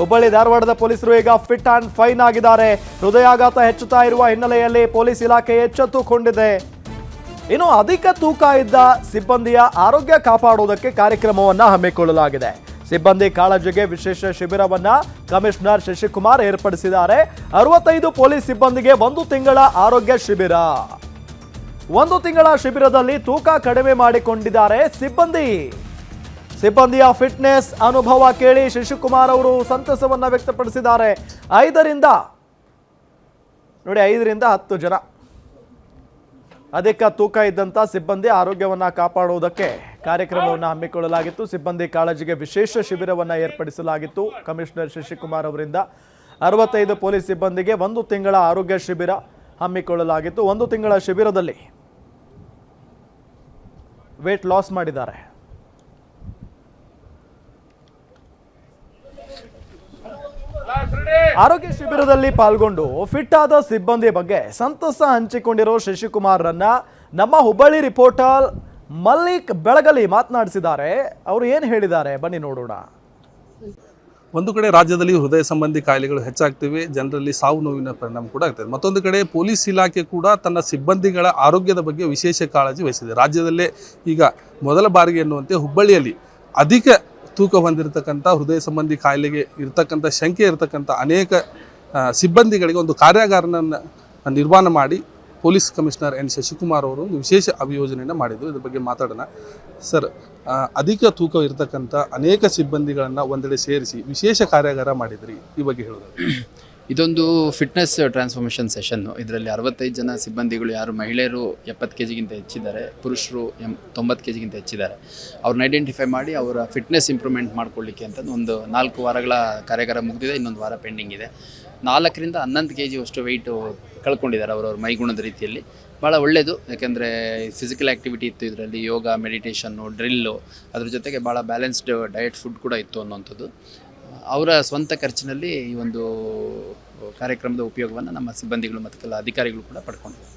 ಹುಬ್ಬಳ್ಳಿ ಧಾರವಾಡದ ಪೊಲೀಸರು ಈಗ ಫಿಟ್ ಆ್ಯಂಡ್ ಫೈನ್ ಆಗಿದ್ದಾರೆ. ಹೃದಯಾಘಾತ ಹೆಚ್ಚುತ್ತಾ ಇರುವ ಹಿನ್ನೆಲೆಯಲ್ಲಿ ಪೊಲೀಸ್ ಇಲಾಖೆ ಎಚ್ಚೆತ್ತುಕೊಂಡಿದೆ. ಇನ್ನು ಅಧಿಕ ತೂಕ ಇದ್ದ ಸಿಬ್ಬಂದಿಯ ಆರೋಗ್ಯ ಕಾಪಾಡುವುದಕ್ಕೆ ಕಾರ್ಯಕ್ರಮವನ್ನು ಹಮ್ಮಿಕೊಳ್ಳಲಾಗಿದೆ. ಸಿಬ್ಬಂದಿ ಕಾಳಜಿಗೆ ವಿಶೇಷ ಶಿಬಿರವನ್ನ ಕಮಿಷನರ್ ಶಶಿಕುಮಾರ್ ಏರ್ಪಡಿಸಿದ್ದಾರೆ. ಅರವತ್ತೈದು ಪೊಲೀಸ್ ಸಿಬ್ಬಂದಿಗೆ ಒಂದು ತಿಂಗಳ ಆರೋಗ್ಯ ಶಿಬಿರ. ಒಂದು ತಿಂಗಳ ಶಿಬಿರದಲ್ಲಿ ತೂಕ ಕಡಿಮೆ ಮಾಡಿಕೊಂಡಿದ್ದಾರೆ ಸಿಬ್ಬಂದಿ. ಸಿಬ್ಬಂದಿಯ ಫಿಟ್ನೆಸ್ ಅನುಭವ ಕೇಳಿ ಶಶಿಕುಮಾರ್ ಅವರು ಸಂತಸವನ್ನ ವ್ಯಕ್ತಪಡಿಸಿದ್ದಾರೆ. ಐದರಿಂದ, ನೋಡಿ ಐದರಿಂದ ಹತ್ತು ಜನ. ಅಧಿಕ ತೂಕ ಇದ್ದಂಥ ಸಿಬ್ಬಂದಿ ಆರೋಗ್ಯವನ್ನು ಕಾಪಾಡುವುದಕ್ಕೆ ಕಾರ್ಯಕ್ರಮವನ್ನು ಹಮ್ಮಿಕೊಳ್ಳಲಾಗಿತ್ತು. ಸಿಬ್ಬಂದಿ ಕಾಳಜಿಗೆ ವಿಶೇಷ ಶಿಬಿರವನ್ನು ಏರ್ಪಡಿಸಲಾಗಿತ್ತು. ಕಮಿಷನರ್ ಶಶಿಕುಮಾರ್ ಅವರಿಂದ ಅರವತ್ತೈದು ಪೊಲೀಸ್ ಸಿಬ್ಬಂದಿಗೆ ಒಂದು ತಿಂಗಳ ಆರೋಗ್ಯ ಶಿಬಿರ ಹಮ್ಮಿಕೊಳ್ಳಲಾಗಿತ್ತು. ಒಂದು ತಿಂಗಳ ಶಿಬಿರದಲ್ಲಿ ವೇಟ್ ಲಾಸ್ ಮಾಡಿದ್ದಾರೆ. ಆರೋಗ್ಯ ಶಿಬಿರದಲ್ಲಿ ಪಾಲ್ಗೊಂಡು ಫಿಟ್ ಆದ ಸಿಬ್ಬಂದಿ ಬಗ್ಗೆ ಸಂತಸ ಹಂಚಿಕೊಂಡಿರೋ ಶಶಿಕುಮಾರ್ರನ್ನ ನಮ್ಮ ಹುಬ್ಬಳ್ಳಿ ರಿಪೋರ್ಟರ್ ಮಲ್ಲಿಕ್ ಬೆಳಗಲಿ ಮಾತನಾಡಿಸಿದ್ದಾರೆ. ಅವರು ಏನು ಹೇಳಿದ್ದಾರೆ? ಬನ್ನಿ ನೋಡೋಣ. ಒಂದು ಕಡೆ ರಾಜ್ಯದಲ್ಲಿ ಹೃದಯ ಸಂಬಂಧಿ ಕಾಯಿಲೆಗಳು ಹೆಚ್ಚಾಗ್ತಿವೆ, ಜನರಲ್ಲಿ ಸಾವು ನೋವಿನ ಪರಿಣಾಮ ಕೂಡ ಆಗ್ತದೆ. ಮತ್ತೊಂದು ಕಡೆ ಪೊಲೀಸ್ ಇಲಾಖೆ ಕೂಡ ತನ್ನ ಸಿಬ್ಬಂದಿಗಳ ಆರೋಗ್ಯದ ಬಗ್ಗೆ ವಿಶೇಷ ಕಾಳಜಿ ವಹಿಸಿದೆ. ರಾಜ್ಯದಲ್ಲೇ ಈಗ ಮೊದಲ ಬಾರಿಗೆ ಎನ್ನುವಂತೆ ಹುಬ್ಬಳ್ಳಿಯಲ್ಲಿ ಅಧಿಕ ತೂಕ ಹೊಂದಿರತಕ್ಕಂಥ ಹೃದಯ ಸಂಬಂಧಿ ಕಾಯಿಲೆಗೆ ಇರತಕ್ಕಂಥ, ಶಂಕೆ ಇರತಕ್ಕಂಥ ಅನೇಕ ಸಿಬ್ಬಂದಿಗಳಿಗೆ ಒಂದು ಕಾರ್ಯಾಗಾರನ ನಿರ್ಮಾಣ ಮಾಡಿ ಪೊಲೀಸ್ ಕಮಿಷನರ್ ಎನ್ ಶಶಿಕುಮಾರ್ ಅವರು ಒಂದು ವಿಶೇಷ ಅಭಿಯೋಜನೆಯನ್ನು ಮಾಡಿದ್ರು. ಇದ್ರ ಬಗ್ಗೆ ಮಾತಾಡೋಣ. ಸರ್ ಅಧಿಕ ತೂಕ ಇರತಕ್ಕಂಥ ಅನೇಕ ಸಿಬ್ಬಂದಿಗಳನ್ನು ಒಂದೆಡೆ ಸೇರಿಸಿ ವಿಶೇಷ ಕಾರ್ಯಾಗಾರ ಮಾಡಿದ್ರಿ. ಈ ಬಗ್ಗೆ ಹೇಳೋದು ಇದೊಂದು ಫಿಟ್ನೆಸ್ ಟ್ರಾನ್ಸ್ಫಾರ್ಮೇಷನ್ ಸೆಷನ್ನು ಇದರಲ್ಲಿ ಅರವತ್ತೈದು ಜನ ಸಿಬ್ಬಂದಿಗಳು ಯಾರು ಮಹಿಳೆಯರು ಎಪ್ಪತ್ತು ಕೆ ಜಿಗಿಂತ ಹೆಚ್ಚಿದ್ದಾರೆ, ಪುರುಷರು ಎಂ ತೊಂಬತ್ತು ಕೆ ಜಿಗಿಂತ ಹೆಚ್ಚಿದ್ದಾರೆ. ಅವ್ರನ್ನ ಐಡೆಂಟಿಫೈ ಮಾಡಿ ಅವರ ಫಿಟ್ನೆಸ್ ಇಂಪ್ರೂವ್ಮೆಂಟ್ ಮಾಡ್ಕೊಳ್ಳಿಕ್ಕೆ ಅಂತ ಒಂದು ನಾಲ್ಕು ವಾರಗಳ ಕಾರ್ಯಾಗಾರ ಮುಗಿದಿದೆ, ಇನ್ನೊಂದು ವಾರ ಪೆಂಡಿಂಗ್ ಇದೆ. ನಾಲ್ಕರಿಂದ ಹನ್ನೊಂದು ಕೆ ಜಿ ಅಷ್ಟು ವೆಯ್ಟು ಕಳ್ಕೊಂಡಿದ್ದಾರೆ ಅವರವ್ರ ಮೈಗುಣದ ರೀತಿಯಲ್ಲಿ. ಭಾಳ ಒಳ್ಳೆಯದು ಯಾಕೆಂದರೆ ಫಿಸಿಕಲ್ ಆ್ಯಕ್ಟಿವಿಟಿ ಇತ್ತು ಇದರಲ್ಲಿ, ಯೋಗ ಮೆಡಿಟೇಷನ್ನು ಡ್ರಿಲ್ಲು ಅದ್ರ ಜೊತೆಗೆ ಭಾಳ ಬ್ಯಾಲೆನ್ಸ್ಡ್ ಡಯಟ್ ಫುಡ್ ಕೂಡ ಇತ್ತು ಅನ್ನೋಂಥದ್ದು ಅವರ ಸ್ವಂತ ಖರ್ಚಿನಲ್ಲಿ ಈ ಒಂದು ಕಾರ್ಯಕ್ರಮದ ಉಪಯೋಗವನ್ನು ನಮ್ಮ ಸಿಬ್ಬಂದಿಗಳು ಮತ್ತು ಕೆಲ ಅಧಿಕಾರಿಗಳು ಕೂಡ ಪಡ್ಕೊಂಡಿದ್ದಾರೆ.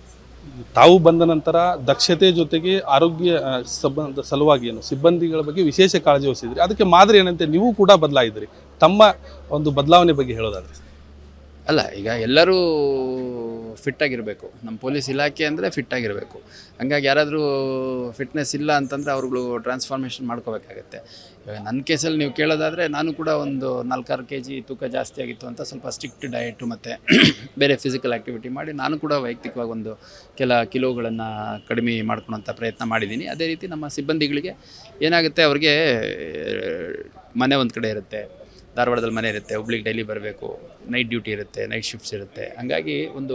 ತಾವು ಬಂದ ನಂತರ ದಕ್ಷತೆ ಜೊತೆಗೆ ಆರೋಗ್ಯ ಸಂಬಂಧ ಸಲುವಾಗಿ ಏನು ಸಿಬ್ಬಂದಿಗಳ ಬಗ್ಗೆ ವಿಶೇಷ ಕಾಳಜಿ ವಹಿಸಿದ್ರಿ. ಅದಕ್ಕೆ ಮಾದರಿ ಏನಂತೆ ನೀವು ಕೂಡ ಬದಲಾಯಿದ್ರಿ ತಮ್ಮ ಒಂದು ಬದಲಾವಣೆ ಬಗ್ಗೆ ಹೇಳೋದಾದ್ರೆ. ಅಲ್ಲ ಈಗ ಎಲ್ಲರೂ ಫಿಟ್ಟಾಗಿರಬೇಕು. ನಮ್ಮ ಪೊಲೀಸ್ ಇಲಾಖೆ ಅಂದರೆ ಫಿಟ್ಟಾಗಿರಬೇಕು. ಹಂಗಾಗಿ ಯಾರಾದರೂ ಫಿಟ್ನೆಸ್ ಇಲ್ಲ ಅಂತಂದರೆ ಅವ್ರುಗಳು ಟ್ರಾನ್ಸ್ಫಾರ್ಮೇಷನ್ ಮಾಡ್ಕೋಬೇಕಾಗತ್ತೆ. ಇವಾಗ ನನ್ನ ಕೇಸಲ್ಲಿ ನೀವು ಕೇಳೋದಾದರೆ ನಾನು ಕೂಡ ಒಂದು ನಾಲ್ಕಾರು ಕೆ ಜಿ ತೂಕ ಜಾಸ್ತಿ ಆಗಿತ್ತು ಅಂತ ಸ್ವಲ್ಪ ಸ್ಟ್ರಿಕ್ಟ್ ಡಯಟು ಮತ್ತು ಬೇರೆ ಫಿಸಿಕಲ್ ಆ್ಯಕ್ಟಿವಿಟಿ ಮಾಡಿ ನಾನು ಕೂಡ ವೈಯಕ್ತಿಕವಾಗಿ ಒಂದು ಕೆಲ ಕಿಲೋಗಳನ್ನು ಕಡಿಮೆ ಮಾಡ್ಕೊಳೋಂಥ ಪ್ರಯತ್ನ ಮಾಡಿದ್ದೀನಿ. ಅದೇ ರೀತಿ ನಮ್ಮ ಸಿಬ್ಬಂದಿಗಳಿಗೆ ಏನಾಗುತ್ತೆ ಅವ್ರಿಗೆ ಮನೆ ಒಂದು ಕಡೆ ಇರುತ್ತೆ, ಧಾರವಾಡದಲ್ಲಿ ಮನೆ ಇರುತ್ತೆ, ಹುಬ್ಳಿಗೆ ಡೈಲಿ ಬರಬೇಕು ನೈಟ್ ಡ್ಯೂಟಿ ಇರುತ್ತೆ ನೈಟ್ ಶಿಫ್ಟ್ಸ್ ಇರುತ್ತೆ. ಹಂಗಾಗಿ ಒಂದು